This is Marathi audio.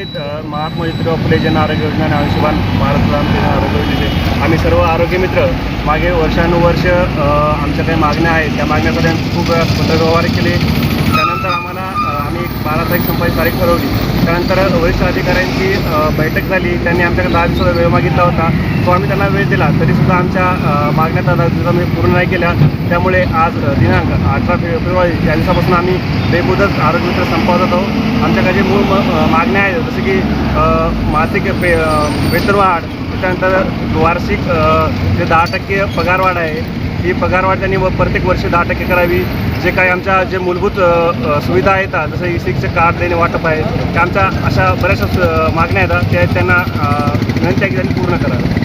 अ, महात्मा ज्योतिराव फुले जन आरोग्य योजना आणि आयुष्यमान भारत प्रधानमंत्री जन आरोग्य योजनेचे. आम्ही सर्व आरोग्य मित्र मागे वर्षानुवर्ष आमच्या काही मागण्या आहेत. त्या मागण्यासाठी आम्ही खूप वेळा पत्रव्यवहार केले. त्यानंतर आम्हाला आम्ही बारा तारीख संपायची तारीख ठरवली. त्यानंतर वरिष्ठ अधिकाऱ्यांची बैठक झाली. त्यांनी आमच्याकडे दहा दिवसाचा वेळ मागितला होता. तो आम्ही त्यांना वेळ दिला. तरीसुद्धा आमच्या मागण्या त्या दहा पूर्ण नाही केल्या. त्यामुळे आज दिनांक अठरा फेब्रुवारी या दिवसापासून आम्ही बेमुदत आरोग्य मित्र संपवत आहोत. आमच्याकडे जे मूळ म- मागण्या आहेत. जसं की मासिक पे वेतनवाढ त्याच्यानंतर वार्षिक जे दहा टक्के पगारवाढ आहे ही पगारवाढ त्यांनी व प्रत्येक वर्षी दहा टक्के करावी. जे काही आमच्या जे मूलभूत सुविधा आहेत जसं ई सिक्सचे कार्ड देणे वाटप आहे त्या आमच्या अशा बऱ्याचशा मागण्या आहेत. त्या त्यांना विनंती आहे की त्यांनी पूर्ण कराव्या